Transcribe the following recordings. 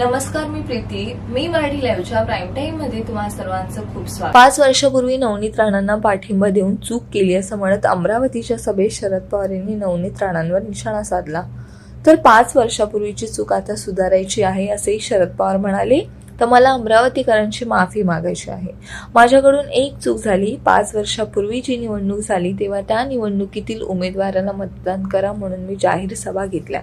नमस्कार मी प्रीती. मी मराठी लाईव्हच्या प्राईम टाईममध्ये तुम्हा सर्वांचं खूप स्वागत. पाच वर्षापूर्वी नवनीत राणांना पाठिंबा देऊन चूक केली असं म्हणत अमरावतीच्या सभेत शरद पवार यांनी नवनीत राणांवर निशाणा साधला. तर पाच वर्षापूर्वीची चूक आता सुधारायची आहे असेही शरद पवार म्हणाले. तर मला अमरावतीकरांची माफी मागायची आहे. माझ्याकडून एक चूक झाली. पाच वर्षापूर्वी जी निवडणूक झाली तेव्हा त्या निवडणुकीतील उमेदवाराला मतदान करा म्हणून मी जाहीर सभा घेतल्या.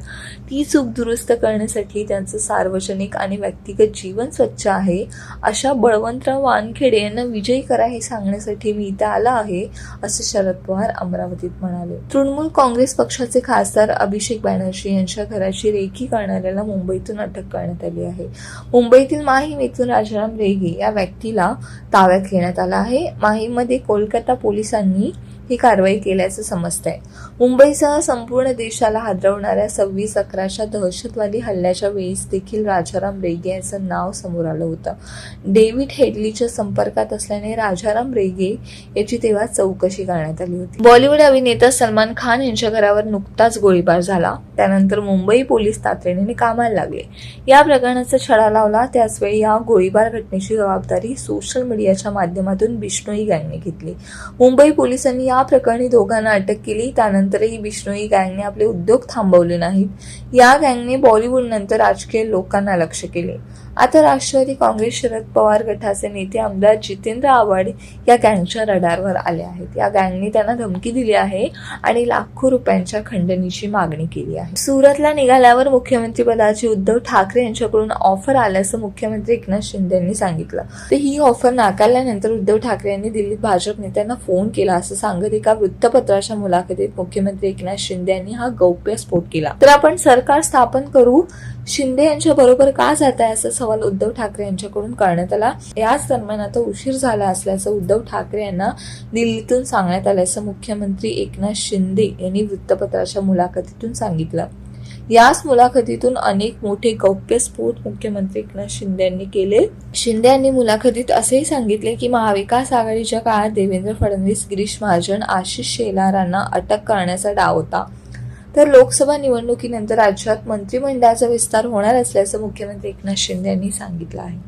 ती चूक दुरुस्त करण्यासाठी त्यांचं सार्वजनिक आणि व्यक्तिगत जीवन स्वच्छ आहे. अशा बळवंतराव वानखेडे यांना विजयी करा हे सांगण्यासाठी मी इथं आला आहे असं शरद पवार अमरावतीत म्हणाले. तृणमूल काँग्रेस पक्षाचे खासदार अभिषेक बॅनर्जी यांच्या घराची रेखी करणाऱ्याला मुंबईतून अटक करण्यात आली आहे. मुंबईतील माही येथून राजाराम रेगे या व्यक्तीला ताब्यात घेण्यात आला आहे. माहीमध्ये कोलकाता पोलिसांनी ही कारवाई केल्याचं समजतंय. मुंबईसह संपूर्ण देशाला हादरवणाऱ्या सव्वीस अकराच्या दहशतवादी हल्ल्याच्या वेळीस देखील राजाराम रेगे यांचं नाव समोर आलं होतं. डेव्हिड हेडलीच्या संपर्कात असल्याने राजाराम रेगे याची तेव्हा चौकशी करण्यात आली होती. बॉलिवूड अभिनेता सलमान खान यांच्या घरावर नुकताच गोळीबार झाला. त्यानंतर मुंबई पोलीस तातडीने कामाला लागले. या प्रकरणाचा छडा लावला. त्याचवेळी या गोळीबार घटनेची जबाबदारी सोशल मीडियाच्या माध्यमातून बिष्णोई गँगने घेतली. मुंबई पोलिसांनी या प्रकरणी दोघांना अटक केली. त्यानंतरही बिष्णोई गँगने आपले उद्योग थांबवले नाहीत. या गँगने बॉलिवूड नंतर राजकीय लोकांना लक्ष केले. आता राष्ट्रवादी काँग्रेस शरद पवार गटाचे नेते आमदार जितेंद्र आव्हाड या गँगच्या रडारवर आले आहेत. या गँगने त्यांना धमकी दिली आहे आणि लाखो रुपयांच्या खंडणीची मागणी केली आहे. सुरतला निघाल्यावर मुख्यमंत्री पदाची उद्धव ठाकरे यांच्याकडून ऑफर आल्याचं मुख्यमंत्री एकनाथ शिंदे यांनी सांगितलं. तर ही ऑफर नाकारल्यानंतर उद्धव ठाकरे यांनी दिल्लीत भाजप नेत्यांना फोन केला. असं सांगत एका वृत्तपत्राच्या मुलाखतीत मुख्यमंत्री एकनाथ शिंदे यांनी हा गौप्य स्फोट केला. तर आपण सरकार स्थापन करू. शिंदे यांच्या बरोबर का जात आहे असा सवाल उद्धव ठाकरे यांच्याकडून करण्यात आला. याच दरम्यान आता उशीर झाला असल्याचं उद्धव ठाकरे यांना दिल्लीतून सांगण्यात आल्याचं मुख्यमंत्री एकनाथ शिंदे यांनी वृत्तपत्राच्या मुलाखतीतून सांगितलं. याच मुलाखतीतून अनेक मोठे गौप्यस्फोट मुख्यमंत्री एकनाथ शिंदे यांनी केले. शिंदे यांनी मुलाखतीत असेही सांगितले की महाविकास आघाडीच्या काळात देवेंद्र फडणवीस गिरीश महाजन आशिष शेलारांना अटक करण्याचा डाव होता. तर लोकसभा निवडणुकीनंतर राज्यात मंत्रिमंडळाचा विस्तार होणार असल्याचं मुख्यमंत्री एकनाथ शिंदे यांनी सांगितलं आहे.